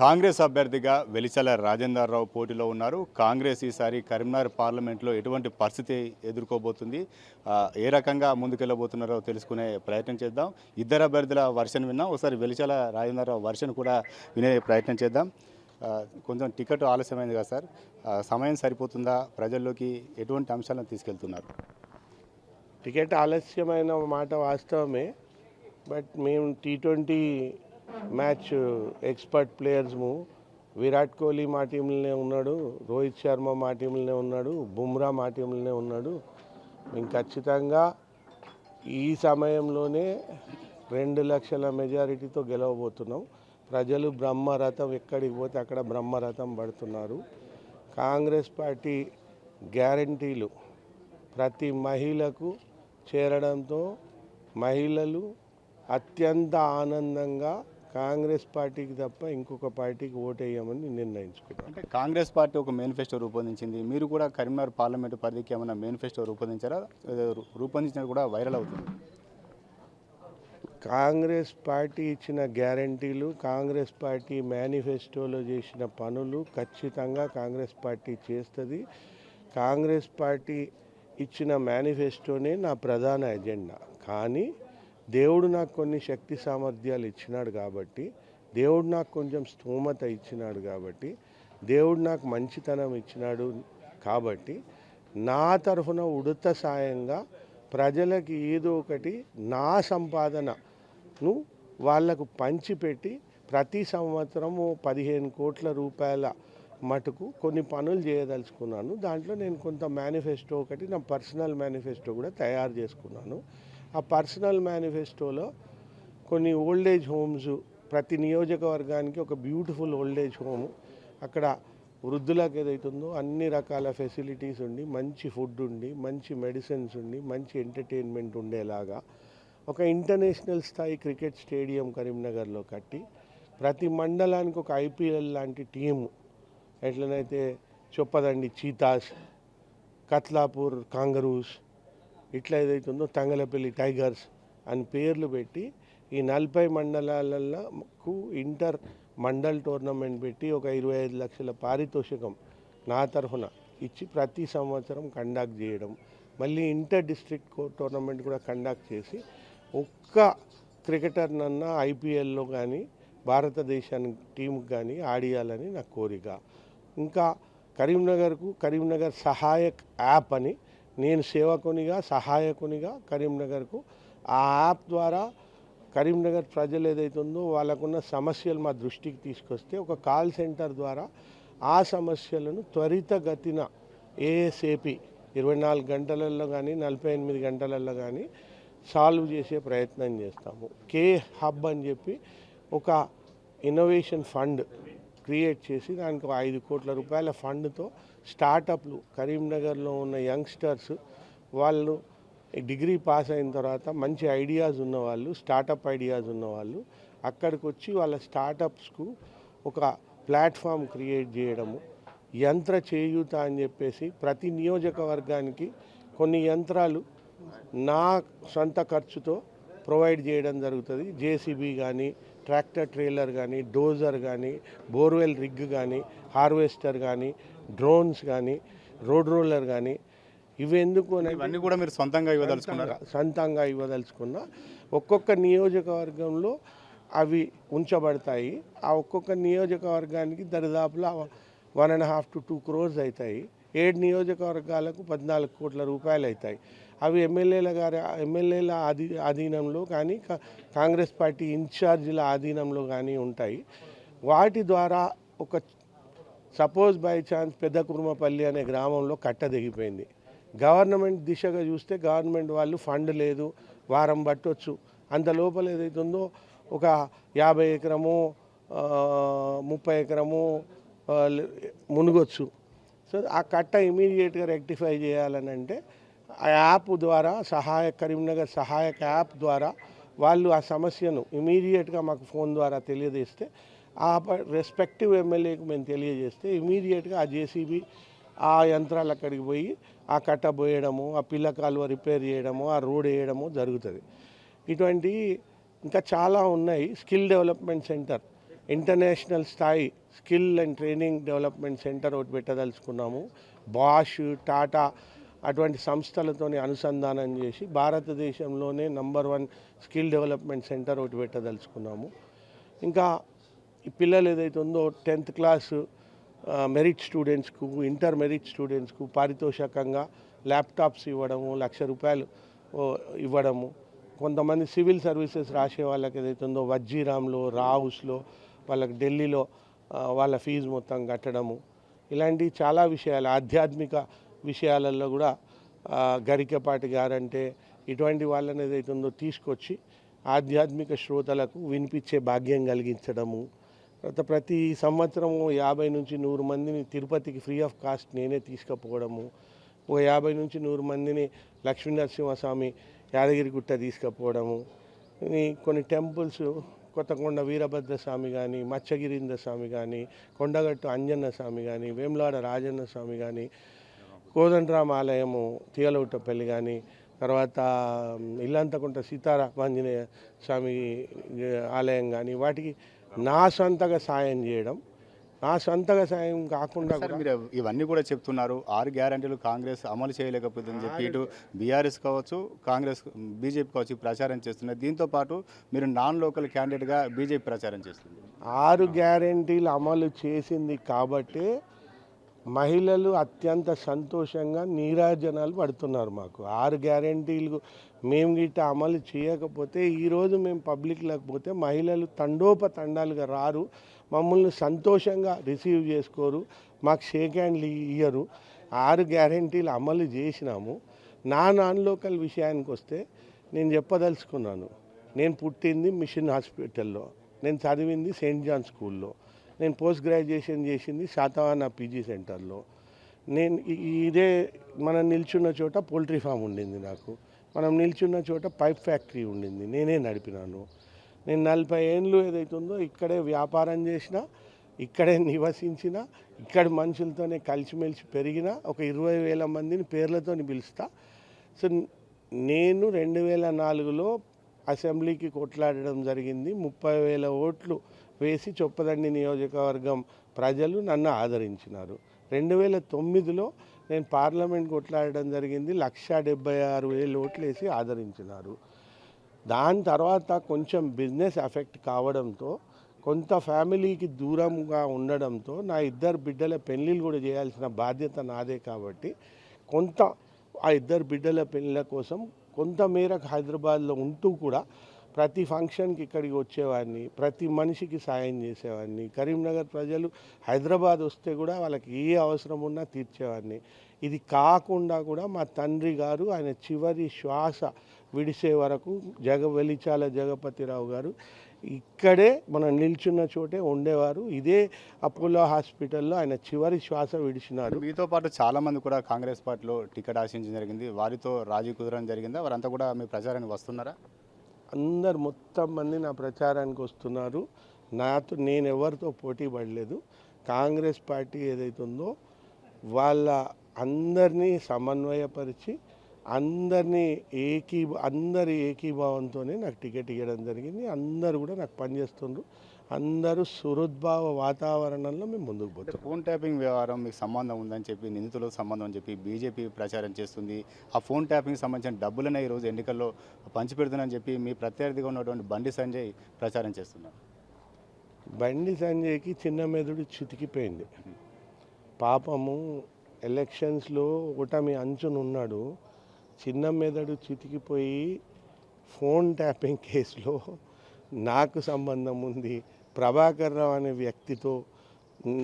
కాంగ్రెస్ అభ్యర్థిగా వెలిచల రాజేందర్ రావు పోటీలో ఉన్నారు. కాంగ్రెస్ ఈసారి కరీంనగర్ పార్లమెంట్లో ఎటువంటి పరిస్థితి ఎదుర్కోబోతుంది? ఏ రకంగా ముందుకెళ్ళబోతున్నారో తెలుసుకునే ప్రయత్నం చేద్దాం. ఇద్దరు అభ్యర్థుల వర్షన్ విన్నాం. ఒకసారి వెలిచల రాజేందర్ రావు వర్షన్ కూడా వినే ప్రయత్నం చేద్దాం. కొంచెం టికెట్ ఆలస్యమైంది కదా సార్ సమయం సరిపోతుందా? ప్రజల్లోకి ఎటువంటి అంశాలను తీసుకెళ్తున్నారు? టికెట్ ఆలస్యమైన మాట వాస్తవమే. బట్ మేము టీ ట్వంటీ మ్యాచ్ ఎక్స్పర్ట్ ప్లేయర్స్ము విరాట్ కోహ్లీ మా టీంలోనే ఉన్నాడు రోహిత్ శర్మ మా టీంలోనే ఉన్నాడు బుమ్రా మా టీంలోనే ఉన్నాడు. మేము ఖచ్చితంగా ఈ సమయంలోనే రెండు లక్షల మెజారిటీతో గెలవబోతున్నాం. ప్రజలు బ్రహ్మరథం ఎక్కడికి పోతే అక్కడ బ్రహ్మరథం పడుతున్నారు. కాంగ్రెస్ పార్టీ గ్యారంటీలు ప్రతి మహిళకు చేరడంతో మహిళలు అత్యంత ఆనందంగా కాంగ్రెస్ పార్టీకి తప్ప ఇంకొక పార్టీకి ఓటేయమని నిర్ణయించుకున్నాను అంటే కాంగ్రెస్ పార్టీ ఒక మేనిఫెస్టో రూపొందించింది. మీరు కూడా కరీంనగర్ పార్లమెంటు పరిధికి ఏమైనా మేనిఫెస్టో రూపొందించారా? ఏదో రూ- రూపొందించినది కూడా వైరల్ అవుతుంది. కాంగ్రెస్ పార్టీ ఇచ్చిన గ్యారంటీలు కాంగ్రెస్ పార్టీ మేనిఫెస్టోలో చేసిన పనులు ఖచ్చితంగా కాంగ్రెస్ పార్టీ చేస్తుంది. కాంగ్రెస్ పార్టీ ఇచ్చిన మేనిఫెస్టోనే నా ప్రధాన ఎజెండా. కానీ దేవుడు నాకు కొన్ని శక్తి సామర్థ్యాలు ఇచ్చినాడు కాబట్టి దేవుడు నాకు కొంచెం స్థూమత ఇచ్చినాడు కాబట్టి దేవుడు నాకు మంచితనం ఇచ్చినాడు కాబట్టి నా తరఫున ఉడత సాయంగా ప్రజలకి ఏదో ఒకటి నా సంపాదనను వాళ్ళకు పంచిపెట్టి ప్రతి సంవత్సరము పదిహేను కోట్ల రూపాయల మటుకు కొన్ని పనులు చేయదలుచుకున్నాను. దాంట్లో నేను కొంత మేనిఫెస్టో ఒకటి నా పర్సనల్ మేనిఫెస్టో కూడా తయారు చేసుకున్నాను. ఆ పర్సనల్ మేనిఫెస్టోలో కొన్ని ఓల్డేజ్ హోమ్స్ ప్రతి నియోజకవర్గానికి ఒక బ్యూటిఫుల్ ఓల్డ్ ఏజ్ హోమ్. అక్కడ వృద్ధులకు ఏదైతుందో అన్ని రకాల ఫెసిలిటీస్ ఉండి మంచి ఫుడ్ ఉండి మంచి మెడిసిన్స్ ఉండి మంచి ఎంటర్టైన్మెంట్ ఉండేలాగా ఒక ఇంటర్నేషనల్ స్థాయి క్రికెట్ స్టేడియం కరీంనగర్లో కట్టి ప్రతి మండలానికి ఒక ఐపీఎల్ లాంటి టీము ఎట్లనైతే చొప్పదండి చీతాస్ కత్లాపూర్ కాంగరూస్ ఇట్లా ఏదైతుందో తంగలపల్లి టైగర్స్ అని పేర్లు పెట్టి ఈ నలభై మండలాలకు ఇంటర్ మండల్ టోర్నమెంట్ పెట్టి ఒక ఇరవై ఐదు లక్షల పారితోషికం నా తరఫున ఇచ్చి ప్రతి సంవత్సరం కండక్ట్ చేయడం మళ్ళీ ఇంటర్ డిస్ట్రిక్ట్ టోర్నమెంట్ కూడా కండక్ట్ చేసి ఒక్క క్రికెటర్నన్నా ఐపీఎల్లో కానీ భారతదేశానికి టీంకి కానీ ఆడియాలని నా కోరిక. ఇంకా కరీంనగర్కు కరీంనగర్ సహాయక్ యాప్ అని నేను సేవకునిగా సహాయకునిగా కరీంనగర్కు ఆ యాప్ ద్వారా కరీంనగర్ ప్రజలు ఏదైతుందో వాళ్ళకున్న సమస్యలు మా దృష్టికి తీసుకొస్తే ఒక కాల్ సెంటర్ ద్వారా ఆ సమస్యలను త్వరితగతిన ఏఎస్ఏపి ఇరవై నాలుగు గంటలలో కానీ నలభై ఎనిమిది గంటలలో కానీ సాల్వ్ చేసే ప్రయత్నం చేస్తాము. కే హబ్ అని చెప్పి ఒక ఇన్నోవేషన్ ఫండ్ క్రియేట్ చేసి దానికి ఐదు కోట్ల రూపాయల ఫండ్తో స్టార్టప్లు కరీంనగర్లో ఉన్న యంగ్స్టర్స్ వాళ్ళు డిగ్రీ పాస్ అయిన తర్వాత మంచి ఐడియాస్ ఉన్నవాళ్ళు స్టార్టప్ ఐడియాస్ ఉన్నవాళ్ళు అక్కడికి వచ్చి వాళ్ళ స్టార్టప్స్కు ఒక ప్లాట్ఫామ్ క్రియేట్ చేయడము యంత్ర చేయూత అని చెప్పేసి ప్రతి నియోజకవర్గానికి కొన్ని యంత్రాలు నా సొంత ఖర్చుతో ప్రొవైడ్ చేయడం జరుగుతుంది. జేసీబీ కానీ ట్రాక్టర్ ట్రైలర్ కానీ డోజర్ కానీ బోర్వెల్ రిగ్ కానీ హార్వెస్టర్ కానీ డ్రోన్స్ కానీ రోడ్ రోలర్ కానీ ఇవి ఎందుకు ఇవన్నీ కూడా మీరు సొంతంగా ఇవ్వదలుచుకున్నారు? సొంతంగా- సొంతంగా ఇవ్వదలుచుకున్న. ఒక్కొక్క నియోజకవర్గంలో అవి ఉంచబడతాయి. ఆ ఒక్కొక్క నియోజకవర్గానికి దరిదాపులా one and half to two crores అవుతాయి. ఏడు నియోజకవర్గాలకు పద్నాలుగు కోట్ల రూపాయలు అవుతాయి అవి ఎమ్మెల్యేల గారి ఎమ్మెల్యేల ఆధీ ఆధీనంలో కానీ కా- కాంగ్రెస్ పార్టీ ఇన్ఛార్జీల ఆధీనంలో కానీ ఉంటాయి. వాటి ద్వారా ఒక సపోజ్ బై ఛాన్స్ పెద్ద కుర్మపల్లి అనే గ్రామంలో కట్ట దిగిపోయింది గవర్నమెంట్ దిశగా చూస్తే గవర్నమెంట్ వాళ్ళు ఫండ్ లేదు వారం పట్టొచ్చు. అంత లోపల ఏదైతుందో ఒక యాభై ఎకరము ముప్పై ఎకరము మునుగొచ్చు. సో ఆ కట్ట ఇమీడియట్గా రెక్టిఫై చేయాలని అంటే యాప్ ద్వారా సహాయ కరీంనగర్ సహాయక యాప్ ద్వారా వాళ్ళు ఆ సమస్యను ఇమీడియట్గా మాకు ఫోన్ ద్వారా తెలియజేస్తే ఆ రెస్పెక్టివ్ ఎమ్మెల్యేకి మేము తెలియజేస్తే ఇమీడియట్గా ఆ జేసీబీ ఆ యంత్రాలు అక్కడికి పోయి ఆ కట్ట పోయడము ఆ పిల్ల కాలువ రిపేర్ చేయడము ఆ రోడ్ వేయడము జరుగుతుంది. ఇటువంటి ఇంకా చాలా ఉన్నాయి. స్కిల్ డెవలప్మెంట్ సెంటర్ ఇంటర్నేషనల్ స్థాయి skill and training development centre ఒకటి పెట్టదలుచుకున్నాము. బాష్ టాటా అటువంటి సంస్థలతోని అనుసంధానం చేసి భారతదేశంలోనే number one skill development centre ఒకటి పెట్టదలుచుకున్నాము. ఇంకా ఈ పిల్లలు ఏదైతే ఉందో టెన్త్ క్లాస్ మెరిట్ స్టూడెంట్స్కు ఇంటర్ మెరిట్ స్టూడెంట్స్కు పారితోషికంగా ల్యాప్టాప్స్ ఇవ్వడము లక్ష రూపాయలు ఇవ్వడము. కొంతమంది సివిల్ సర్వీసెస్ రాసే వాళ్ళకి ఏదైతే ఉందో వజ్జీరాంలో రావుస్లో వాళ్ళకి ఢిల్లీలో వాళ్ళ ఫీజు మొత్తం కట్టడము. ఇలాంటి చాలా విషయాలు ఆధ్యాత్మిక విషయాలలో కూడా గరికపాటి గారంటే ఇటువంటి వాళ్ళని ఏదైతే ఉందో తీసుకొచ్చి ఆధ్యాత్మిక శ్రోతలకు వినిపించే భాగ్యం కలిగించడము. తర్వాత ప్రతి సంవత్సరము యాభై నుంచి నూరు మందిని తిరుపతికి ఫ్రీ ఆఫ్ కాస్ట్ నేనే తీసుకుపోవడము. ఓ యాభై నుంచి నూరు మందిని లక్ష్మీనరసింహస్వామి యాదగిరిగుట్ట తీసుకుపోవడము. కొన్ని టెంపుల్స్ కొత్తకొండ వీరభద్ర స్వామి కానీ మత్స్యగిరీంద్ర స్వామి కానీ కొండగట్టు అంజన్న స్వామి కానీ వేములాడ రాజన్న స్వామి కానీ కోదండరామ ఆలయము తీయలవుటపల్లి కానీ తర్వాత ఇల్లంతకుంట సీతారామాంజనేయ స్వామి ఆలయం కానీ వాటికి నా సొంతగా సాయం చేయడం నా సొంతగా సాయం కాకుండా మీరు ఇవన్నీ కూడా చెప్తున్నారు. ఆరు గ్యారంటీలు కాంగ్రెస్ అమలు చేయలేకపోతుందని చెప్పి ఇటు బీఆర్ఎస్ కావచ్చు కాంగ్రెస్ బీజేపీ కావచ్చు ప్రచారం చేస్తున్నారు. దీంతో పాటు మీరు నాన్ లోకల్ క్యాండిడేట్గా బీజేపీ ప్రచారం చేస్తుంది ఆరు గ్యారెంటీలు అమలు చేసింది కాబట్టే మహిళలు అత్యంత సంతోషంగా నీరాజనాలు పడుతున్నారు మాకు. ఆరు గ్యారెంటీలు మేము గిట్ట అమలు చేయకపోతే ఈరోజు మేము పబ్లిక్ పోతే మహిళలు తండోపతండాలుగా రారు. మమ్మల్ని సంతోషంగా రిసీవ్ చేసుకోరు. మాకు షేక్ హ్యాండ్లు ఇయ్యరు. ఆరు గ్యారెంటీలు అమలు చేసినాము. నా నాన్ లోకల్ విషయానికి వస్తే నేను చెప్పదలుచుకున్నాను. నేను పుట్టింది మిషన్ హాస్పిటల్లో. నేను చదివింది సెయింట్ జాన్ స్కూల్లో. నేను పోస్ట్ గ్రాడ్యుయేషన్ చేసింది శాతవాన పీజీ సెంటర్లో. నేను ఇదే మనం నిల్చున్న చోట పోల్ట్రీ ఫామ్ ఉండింది నాకు. మనం నిల్చున్న చోట పైప్ ఫ్యాక్టరీ ఉండింది. నేనే నడిపినాను. నేను నలభై ఏళ్ళు ఏదైతే ఉందో ఇక్కడే వ్యాపారం చేసిన ఇక్కడే నివసించిన ఇక్కడ మనుషులతోనే కలిసిమెలిసి పెరిగిన ఒక ఇరవై వేల మందిని పేర్లతోని పిలుస్తా. సో నేను రెండు వేల నాలుగులో అసెంబ్లీకి కొట్లాడడం జరిగింది. ముప్పై వేల ఓట్లు వేసి చొప్పదండి నియోజకవర్గం ప్రజలు నన్ను ఆదరించినారు. రెండు వేల తొమ్మిదిలో నేను పార్లమెంట్ కొట్లాడడం జరిగింది. లక్ష డెబ్బై ఆరు వేల ఓట్లు వేసి ఆదరించినారు. దాని తర్వాత కొంచెం బిజినెస్ ఎఫెక్ట్ కావడంతో కొంత ఫ్యామిలీకి దూరంగా ఉండడంతో నా ఇద్దరు బిడ్డల పెళ్ళిళ్ళు కూడా చేయాల్సిన బాధ్యత నాదే కాబట్టి కొంత ఆ ఇద్దరు బిడ్డల పెళ్ళిళ్ళ కోసం కొంతమేరకు హైదరాబాద్లో ఉంటూ కూడా ప్రతి ఫంక్షన్కి ఇక్కడికి వచ్చేవాడిని ప్రతి మనిషికి సాయం చేసేవాడిని. కరీంనగర్ ప్రజలు హైదరాబాద్ వస్తే కూడా వాళ్ళకి ఏ అవసరం ఉన్నా తీర్చేవాడిని. ఇది కాకుండా కూడా మా తండ్రి గారు ఆయన చివరి శ్వాస విడిసే వరకు జగ వెలిచాల జగపతిరావు గారు ఇక్కడే మనం నిల్చున్న చోటే ఉండేవారు. ఇదే అపోలో హాస్పిటల్లో ఆయన చివరి శ్వాస విడిచినారు. మీతో పాటు చాలామంది కూడా కాంగ్రెస్ పార్టీలో టికెట్ ఆశించడం జరిగింది. వారితో రాజీ కుదరడం జరిగిందా? వారంతా కూడా మీ ప్రచారానికి వస్తున్నారా? అందరు మొత్తం మంది నా ప్రచారానికి వస్తున్నారు. నాతో నేను ఎవరితో పోటీ పడలేదు. కాంగ్రెస్ పార్టీ ఏదైతే ఉందో వాళ్ళ అందరినీ సమన్వయపరిచి అందరినీ ఏకీ అందరి ఏకీభావంతోనే నాకు టికెట్ ఇవ్వడం జరిగింది. అందరూ కూడా నాకు పనిచేస్తుండ్రు అందరూ సుహృద్భావ వాతావరణంలో మేము ముందుకు పోతాం ఫోన్ ట్యాపింగ్ వ్యవహారం మీకు సంబంధం ఉందని చెప్పి నిందితులకు సంబంధం అని చెప్పి బీజేపీ ప్రచారం చేస్తుంది. ఆ ఫోన్ ట్యాపింగ్ సంబంధించిన డబ్బులనే ఈరోజు ఎన్నికల్లో పంచిపెడుతుందని చెప్పి మీ ప్రత్యర్థిగా ఉన్నటువంటి బండి సంజయ్ ప్రచారం చేస్తున్నారు. బండి సంజయ్కి చిన్న మెదడు చితికిపోయింది. పాపము ఎలక్షన్స్లో ఓటమి అంచునున్నాడు. చిన్న మెదడు చితికిపోయి ఫోన్ ట్యాపింగ్ కేసులో నాకు సంబంధం ఉంది. ప్రభాకర్ రావు అనే వ్యక్తితో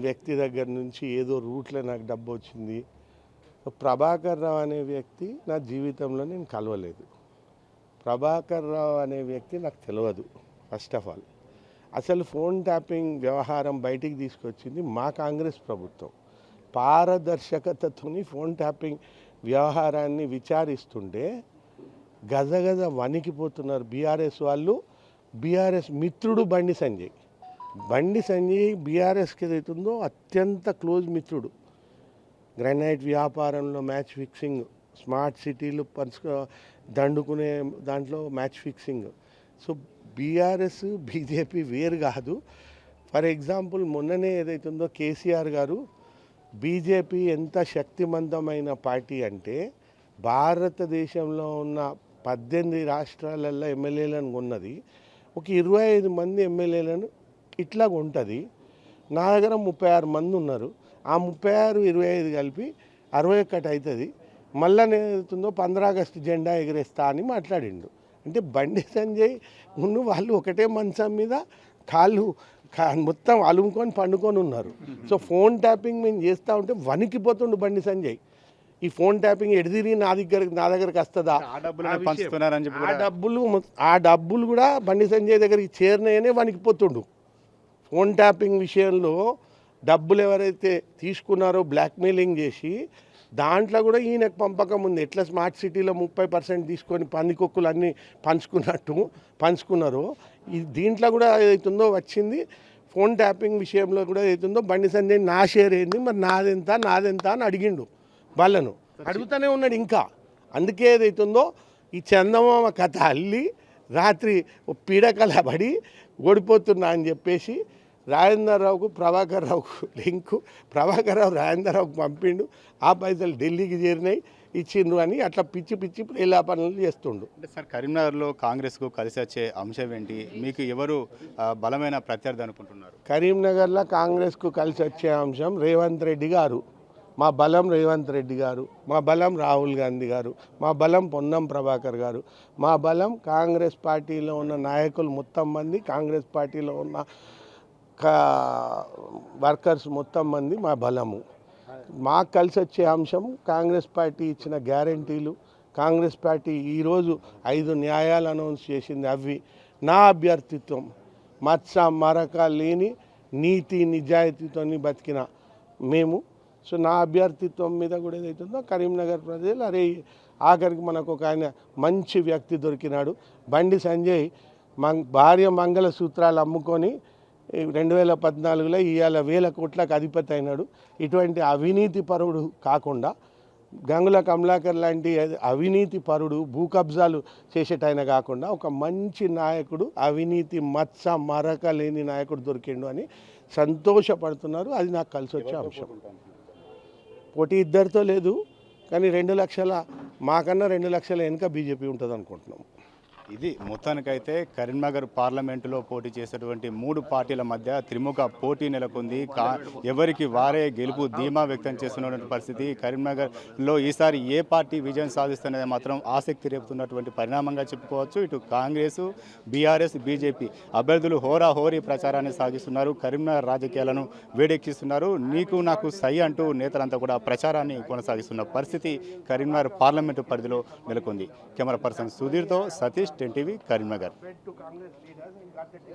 వ్యక్తి దగ్గర నుంచి ఏదో రూట్లో నాకు డబ్బు వచ్చింది. ప్రభాకర్ రావు అనే వ్యక్తి నా జీవితంలో నేను కలవలేదు. ప్రభాకర్ రావు అనే వ్యక్తి నాకు తెలియదు ఫస్ట్ ఆఫ్ ఆల్. అసలు ఫోన్ ట్యాపింగ్ వ్యవహారం బయటికి తీసుకొచ్చింది మా కాంగ్రెస్ ప్రభుత్వం. పారదర్శకతతోని ఫోన్ ట్యాపింగ్ వ్యవహారాన్ని విచారిస్తుంటే గజగజ వణికిపోతున్నారు బీఆర్ఎస్ వాళ్ళు. బీఆర్ఎస్ మిత్రుడు బండి సంజయ్. బండి సంజయ్ బీఆర్ఎస్కి ఏదైతుందో అత్యంత క్లోజ్ మిత్రుడు. గ్రానైట్ వ్యాపారంలో మ్యాచ్ ఫిక్సింగ్ స్మార్ట్ సిటీలు పంచుకో దండుకునే దాంట్లో match fixing. So BRS BJP వేరు కాదు. ఫర్ ఎగ్జాంపుల్ మొన్ననే ఏదైతుందో కేసీఆర్ గారు బీజేపీ ఎంత శక్తివంతమైన పార్టీ అంటే భారతదేశంలో ఉన్న పద్దెనిమిది రాష్ట్రాలలో ఎమ్మెల్యేలను ఉన్నది ఒక ఇరవై ఐదు మంది ఎమ్మెల్యేలను ఇట్లా ఉంటుంది నా దగ్గర ముప్పై ఆరు మంది ఉన్నారు. ఆ ముప్పై ఆరు ఇరవై ఐదు కలిపి అరవై ఒక్కటి అవుతుంది మళ్ళా ఏదవుతుందో పంద్రా ఆగస్టు జెండా ఎగరేస్తా అని మాట్లాడిండు. అంటే బండి సంజయ్ ముందు వాళ్ళు ఒకటే మంచం మీద కాళ్ళు మొత్తం అలుముకొని పండుకొని ఉన్నారు. సో ఫోన్ ట్యాపింగ్ మేము చేస్తూ ఉంటే వణికిపోతుండు బండి సంజయ్. ఈ ఫోన్ ట్యాపింగ్ ఎడిదిరి నా దగ్గర నా దగ్గరికి వస్తుందా? ఆ డబ్బులు ఆ డబ్బులు కూడా బండి సంజయ్ దగ్గరికి చేరినాయనే వణికిపోతుండు. ఫోన్ ట్యాపింగ్ విషయంలో డబ్బులు ఎవరైతే తీసుకున్నారో బ్లాక్మెయిలింగ్ చేసి దాంట్లో కూడా ఈయనకు పంపకం ఉంది. ఎట్లా స్మార్ట్ సిటీలో ముప్పై పర్సెంట్ తీసుకొని పందికొక్కులు అన్నీ పంచుకున్నట్టు పంచుకున్నారు. దీంట్లో కూడా ఏదైతుందో వచ్చింది. ఫోన్ ట్యాపింగ్ విషయంలో కూడా ఏదైతుందో బండి సంజయ్ నా షేర్ ఏంది? మరి నాదెంత నాదెంత అని అడిగిండు వాళ్ళను. అడుగుతూనే ఉన్నాడు ఇంకా. అందుకే ఏదైతుందో ఈ చందమామ కథ అల్లి రాత్రి ఓ పీడకల పడి ఓడిపోతున్నా అని చెప్పేసి రాజేందర్ రావుకు ప్రభాకర్ రావుకు లింకు. ప్రభాకర్ రావు రాజేందర్ రావుకు పంపిండు. ఆ పైసలు ఢిల్లీకి చేరినాయి ఇచ్చిండ్రు అని అట్లా పిచ్చి పిచ్చి ఇలా పనులు చేస్తుండు. అంటే సార్ కరీంనగర్లో కాంగ్రెస్కు కలిసి వచ్చే అంశం ఏంటి? మీకు ఎవరు బలమైన ప్రత్యర్థి అనుకుంటున్నారు? కరీంనగర్లో కాంగ్రెస్కు కలిసి వచ్చే అంశం రేవంత్ రెడ్డి గారు. మా బలం రేవంత్ రెడ్డి గారు మా బలం రాహుల్ గాంధీ గారు మా బలం పొన్నం ప్రభాకర్ గారు. మా బలం కాంగ్రెస్ పార్టీలో ఉన్న నాయకులు మొత్తం మంది కాంగ్రెస్ పార్టీలో ఉన్న వర్కర్స్ మొత్తం మంది మా బలము. మాకు కలిసి వచ్చే అంశం కాంగ్రెస్ పార్టీ ఇచ్చిన గ్యారంటీలు. కాంగ్రెస్ పార్టీ ఈరోజు ఐదు న్యాయాలు అనౌన్స్ చేసింది అవి. నా అభ్యర్థిత్వం మత్స మరక లేని నీతి నిజాయితీతో బతికిన మేము. సో నా అభ్యర్థిత్వం మీద కూడా ఏదైతుందో కరీంనగర్ ప్రజలు అరే ఆఖరికి మనకు ఒక ఆయన మంచి వ్యక్తి దొరికినాడు. బండి సంజయ్ మంగ్ భార్య మంగళ సూత్రాలు అమ్ముకొని రెండు వేల పద్నాలుగులో ఇవాళ వేల కోట్లకు అధిపతి అయినాడు. ఇటువంటి అవినీతి పరుడు కాకుండా గంగుల కమలాకర్ లాంటి అవినీతి పరుడు భూ కబ్జాలు చేసేటైన కాకుండా ఒక మంచి నాయకుడు అవినీతి మత్స మరక లేని నాయకుడు దొరికిండు అని సంతోషపడుతున్నారు. అది నాకు కలిసి వచ్చే అంశం. పోటీ ఇద్దరితో లేదు కానీ రెండు లక్షల మాకన్నా రెండు లక్షల వెనుక బీజేపీ ఉంటుంది అనుకుంటున్నాం ఇది మొత్తానికైతే కరీంనగర్ పార్లమెంటులో పోటీ చేసేటువంటి మూడు పార్టీల మధ్య త్రిముఖ పోటీ నెలకొంది. కా ఎవరికి వారే గెలుపు ధీమా వ్యక్తం చేస్తున్నటువంటి పరిస్థితి. కరీంనగర్లో ఈసారి ఏ పార్టీ విజయం సాధిస్తున్నది మాత్రం ఆసక్తి రేపుతున్నటువంటి పరిణామంగా చెప్పుకోవచ్చు. ఇటు కాంగ్రెస్ బీఆర్ఎస్ బీజేపీ అభ్యర్థులు హోరా హోరీ ప్రచారాన్ని సాగిస్తున్నారు. కరీంనగర్ రాజకీయాలను వేడెక్కిస్తున్నారు. నీకు నాకు సై అంటూ నేతలంతా కూడా ప్రచారాన్ని కొనసాగిస్తున్న పరిస్థితి కరీంనగర్ పార్లమెంటు పరిధిలో నెలకొంది. కెమెరా పర్సన్ సుధీర్తో సతీష్ టెన్ టీవీ కరీంనగర్.